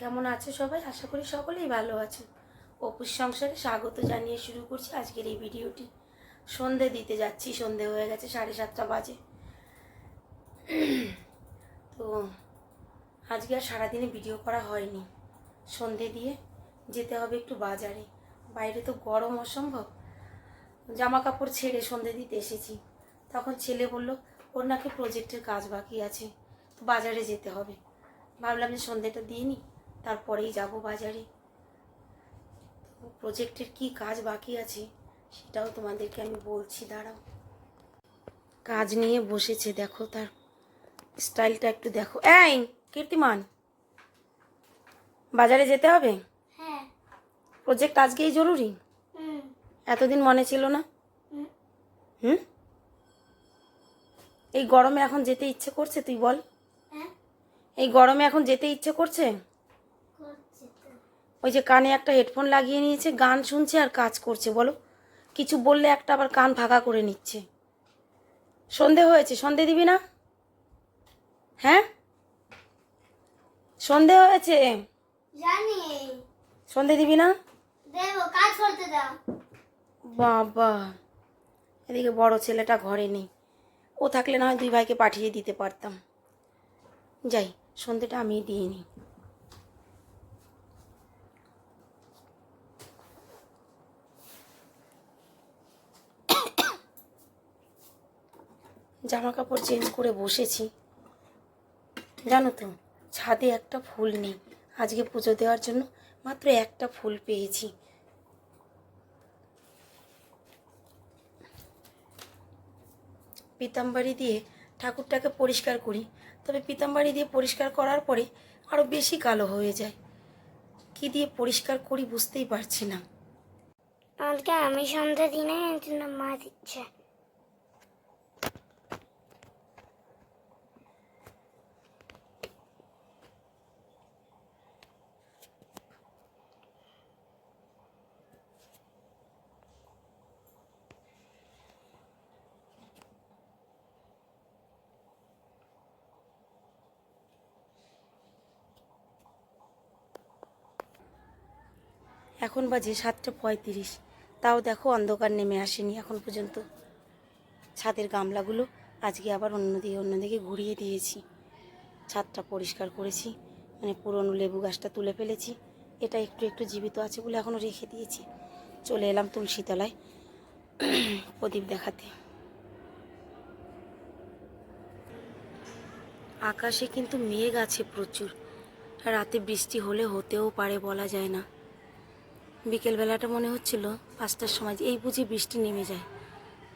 কেমন আছে সবাই? আশা করি সকলেই ভালো আছে। অপুর সংসারে স্বাগত জানিয়ে শুরু করছি আজকের এই ভিডিওটি। সন্ধে দিতে যাচ্ছি, সন্ধে হয়ে গেছে সাড়ে সাতটা বাজে। তো আজকে আর সারাদিনে ভিডিও করা হয়নি। সন্ধে দিয়ে যেতে হবে একটু বাজারে। বাইরে তো গরম অসম্ভব। জামা কাপড় ছেড়ে সন্ধে দিতে এসেছি। তখন ছেলে বলল, ওর নাকি প্রজেক্টের কাজ বাকি আছে। তো বাজারে যেতে হবে। ভাবলাম যে সন্ধেটা দিয়ে নিই। তারপরেই যাব বাজারে। প্রজেক্টের কি কাজ বাকি আছে সেটাও তোমাদেরকে আমি বলছি দাঁড়াও। কাজ নিয়ে বসেছে দেখো তার স্টাইলটা একটু দেখো। এই কীর্তিমান বাজারে যেতে হবে? হ্যাঁ। প্রজেক্ট আজকেই জরুরি? এতদিন মনে ছিল না? হুম। এই গরমে এখন যেতে ইচ্ছে করছে তুই বল। হ্যাঁ। এই গরমে এখন যেতে ইচ্ছে করছে? ওই যে কানে একটা হেডফোন লাগিয়ে নিয়েছে গান শুনছে আর কাজ করছে বলো। কিছু বললে একটা আবার কান ফাঁকা করে নিচ্ছে। সন্ধে হয়েছে সন্ধে দিবি না? হ্যাঁ? সন্ধে হয়েছে? জানি। সন্ধে দিবি না? দেবো কাজ করতে দাও। বাবা এদিকে বড় ছেলেটা ঘরে নেই। ও থাকলে না হয় দুই ভাইকে পাঠিয়ে দিতে পারতাম। যাই সন্ধেটা আমি দিয়ে নিই জামা কাপড় চেঞ্জ করে বসেছি। জানো তো, ছাদে একটা ফুল নেই। আজকে পুজো দেওয়ার জন্য মাত্র একটা ফুল পেয়েছি। পিতাম্বারি দিয়ে ঠাকুরটাকে পরিষ্কার করি। তবে পিতাম্বারি দিয়ে পরিষ্কার করার পরে আরও বেশি কালো হয়ে যায়। কি দিয়ে পরিষ্কার করি বুঝতেই পারছি না। আজকে আমি সন্ধ্যা দিনে এর জন্য মা দিচ্ছে। এখন বাজে সাতটা পঁয়ত্রিশ। তাও দেখো অন্ধকার নেমে আসেনি এখন পর্যন্ত। ছাদের গামলাগুলো আজকে আবার অন্যদিকে অন্যদিকে ঘুরিয়ে দিয়েছি। ছাদটা পরিষ্কার করেছি মানে পুরনো লেবু গাছটা তুলে ফেলেছি। এটা একটু একটু জীবিত আছে বলে এখনও রেখে দিয়েছি। চলে এলাম তুলসীতলায় প্রদীপ দেখাতে। আকাশে কিন্তু মেঘ আছে প্রচুর। রাতে বৃষ্টি হলে হতেও পারে বলা যায় না। বিকেলবেলাটা মনে হচ্ছিল পাঁচটার সময় এই বুঝি বৃষ্টি নেমে যায়।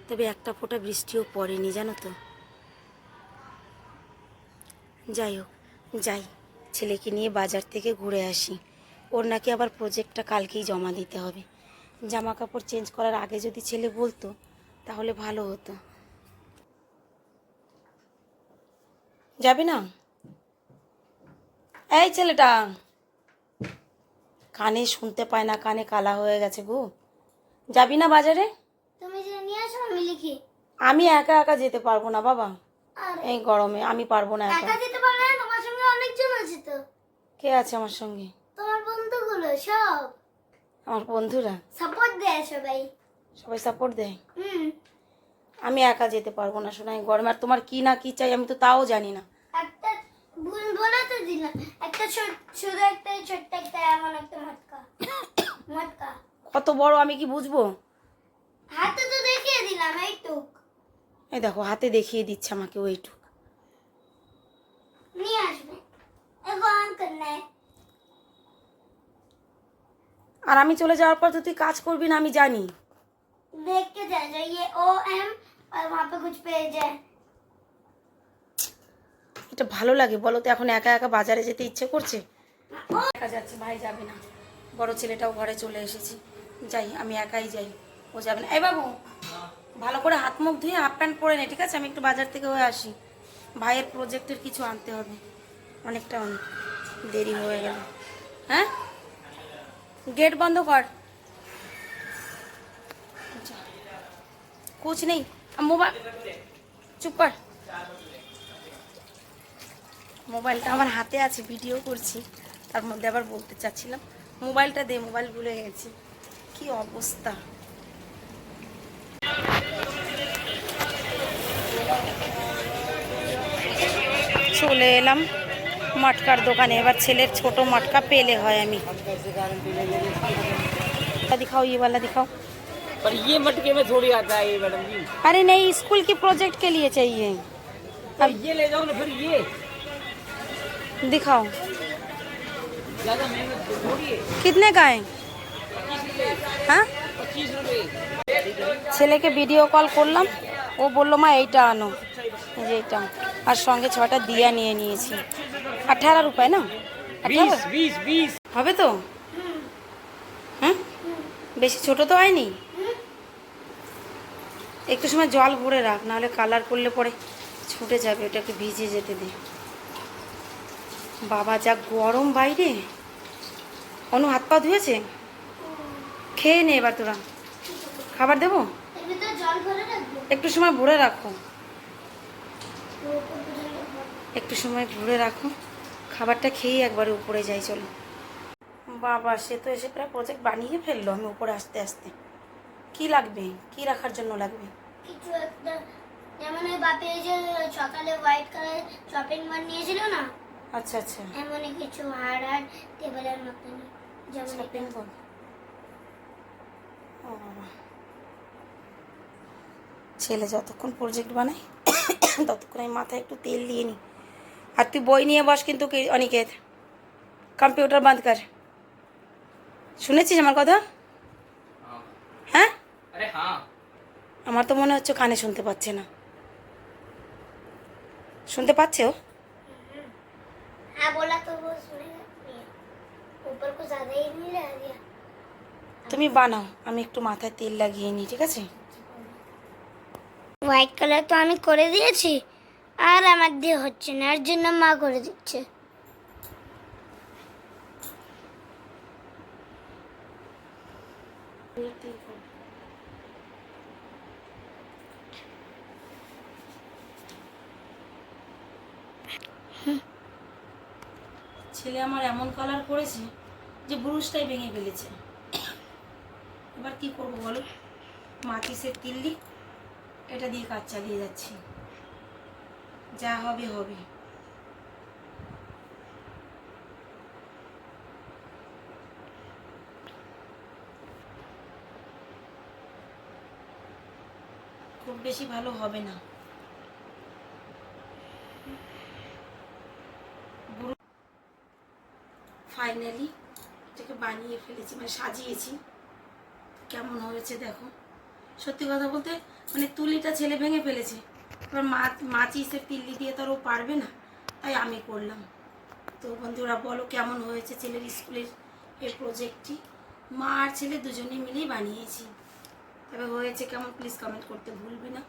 তবে একটা ফোঁটা বৃষ্টিও পড়েনি, জানো তো। যাই হোক, যাই, ছেলেকে নিয়ে বাজার থেকে ঘুরে আসি। ওর নাকি আবার প্রজেক্টটা কালকেই জমা দিতে হবে। জামা কাপড় চেঞ্জ করার আগে যদি ছেলে বলতো, তাহলে ভালো হতো। যাবি না? এই ছেলেটা! কানে শুনতে পায় না কানে কালা হয়ে গেছে গো। যাবি না বাজারে? তুমি যে নিয়ে আসো আমি লিখি। আমি একা একা যেতে পারব না বাবা। এই গরমে আমি পারব না একা। যেতে পারবে না তোমার সঙ্গে অনেকজন আছে তো। কে আছে আমার সঙ্গে? তোমার বন্ধুগুলো সব। আমার বন্ধুরা? সাপোর্ট দেয় সবাই। সবাই সাপোর্ট দেয়? হুম। আমি একা যেতে পারব না শোনা গরমে আর তোমার কি না কি চাই আমি তো তাও জানি না। একটা ভুল বলে তো দিলাম একটা ছোট শুধু একটা ছোট্ট একটা এমন একটা মটকা মটকা কত বড় আমি কি বুঝবো হাতে তো দেখিয়ে দিলাম এইটুক এই দেখো হাতে দেখিয়ে দিচ্ছে আমাকে ওইটুক নিয়ে আসবে এগো আঙ্কেল নেয় আর আমি চলে যাওয়ার পর তো তুই কাজ করবি না আমি জানি देख के जा जाइए ओ एम और वहाँ पे कुछ पेज है এটা ভালো লাগে, বলো তো এখন একা একা বাজারে যেতে ইচ্ছে করছে? একা যাচ্ছে ভাই যাবে না। বড় ছেলেটাও ঘরে চলে এসেছি। যাই, আমি একাই যাই। ও যাবে না। এই বাবু, ভালো করে হাত মুখ ধুয়ে হাফ প্যান্ট পরে নে, ঠিক আছে? আমি একটু বাজার থেকে হয়ে আসি। ভাইয়ের প্রজেক্টের কিছু আনতে হবে। অনেকটা অনেক। দেরি হয়ে গেল। হ্যাঁ? গেট বন্ধ কর। কোচ নেই। মোবাইল চুপ কর। মোবাইলটা আমার হাতে আছে ভিডিও করছি তার মধ্যে আবার বলতে চাচ্ছিলাম মোবাইলটা দে মোবাইল ভুলে গেছি কি অবস্থা চলে এলাম মটকার দোকানে এবার ছেলের ছোট মটকা পেলে হয় আমি दिखाओ ये वाला दिखाओ पर ये मटके में थोड़ी आता है ये मैडम जी अरे नहीं स्कूल के प्रोजेक्ट के लिए चाहिए अब ये ले जाओ ना फिर ये दिखाओ ज्यादा महंगा थोड़ी है कितने का है হ্যাঁ पच्चीस रुपए ছেলেকে ভিডিও কল করলাম ও বললো মা এইটা আনো এই যে এইটা আর সঙ্গে ছটা দিয়া নিয়ে নিয়েছি আঠারো রুপায় না আঠারো बीस बीस बीस হবে তো হ্যাঁ বেশি ছোট তো হয়নি একটু সময় জল ভরে রাখ নাহলে কালার করলে পরে ছুটে যাবে ওটাকে ভিজে যেতে দে বাবা যা গরম বাইরে। অনু হাত পা ধুয়েছে? খেয়ে নে এবার তোরা। খাবার দেবো? একটু সময় ভরে রাখো। একটু সময় ভরে রাখো। খাবারটা খেয়েই একবারে উপরে যাই চলো। বাবা সে তো এসে প্রায় প্রজেক্ট বানিয়ে ফেলল আমি উপরে আসতে আসতে। কি লাগবে? কি রাখার জন্য লাগবে? কিছু একটা। যেমন ওই বাপি যে সকালে হোয়াইট কালার শপিং মাল নিয়েছিল না? আচ্ছা আচ্ছা। কিছু আর টেবিলের মতন যেমন আচ্ছা, ও ছেলে যতক্ষণ প্রজেক্ট বানাই ততক্ষণ আমি মাথায় একটু তেল দিয়ে নিই। আর তুই বই নিয়ে বস কিন্তু অনিকেত। কম্পিউটার বাঁধ কর। শুনেছিস আমার কথা? হ্যাঁ।, হ্যাঁ? হ্যাঁ। আমার তো মনে হচ্ছে কানে শুনতে পাচ্ছে না। শুনতে পাচ্ছে ও ऊपर को ज्यादा ही नहीं लगा दिया তুমি বানাও আমি একটু মাথায় তেল লাগিয়ে নিই ঠিক আছে হোয়াইট কালার তো আমি করে দিয়েছি আর আমার দিয়ে হচ্ছে না এর জন্য মা করে দিচ্ছে ছেলে আমার এমন কালার করেছে যে ব্রুশটাই ভেঙে ফেলেছে। এবার কি করব বলো? মাটিসের তিল্লি এটা দিয়ে কাজ চালিয়ে যাচ্ছি। যা হবে হবে। খুব বেশি ভালো হবে না। ফাইনালি এটাকে বানিয়ে ফেলেছি মানে সাজিয়েছি। কেমন হয়েছে দেখো। সত্যি কথা বলতে মানে তুলিটা ছেলে ভেঙে ফেলেছে। এবার মা মাচিসের তিল্লি দিয়ে তো ও পারবে না, তাই আমি করলাম। তো বন্ধুরা, বলো কেমন হয়েছে ছেলের স্কুলের এই প্রজেক্টটি মা আর ছেলে দুজনে মিলেই বানিয়েছি। তবে হয়েছে কেমন প্লিজ কমেন্ট করতে ভুলবি না।